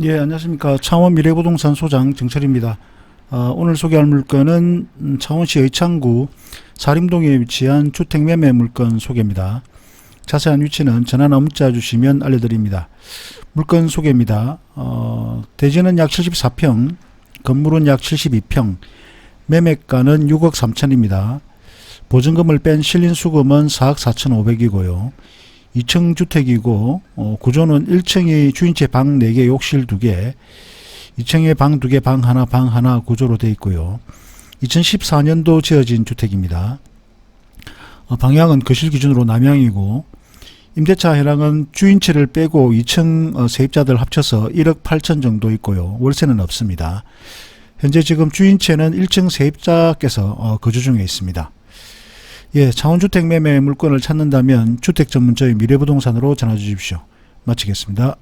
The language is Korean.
예, 안녕하십니까. 창원 미래부동산 소장 정철입니다. 어, 오늘 소개할 물건은 음, 창원시 의창구 사림동에 위치한 주택 매매 물건 소개입니다. 자세한 위치는 전화나 문자 주시면 알려드립니다. 물건 소개입니다. 어, 대지는 약 74평, 건물은 약 72평, 매매가는 6억 3천입니다. 보증금을 뺀 실린 수금은 4억 4천 5백이고요 2층 주택이고 어, 구조는 1층이 주인채 방 4개, 욕실 2개, 2층에 방 2개, 방 하나, 방 하나 구조로 되어 있고요. 2014년도 지어진 주택입니다. 어, 방향은 거실 기준으로 남향이고 임대차 해랑은 주인채를 빼고 2층 어, 세입자들 합쳐서 1억 8천 정도 있고요. 월세는 없습니다. 현재 지금 주인채는 1층 세입자께서 어, 거주 중에 있습니다. 예, 창원주택 매매 물건을 찾는다면 주택 전문저의 미래부동산으로 전화 주십시오. 마치겠습니다.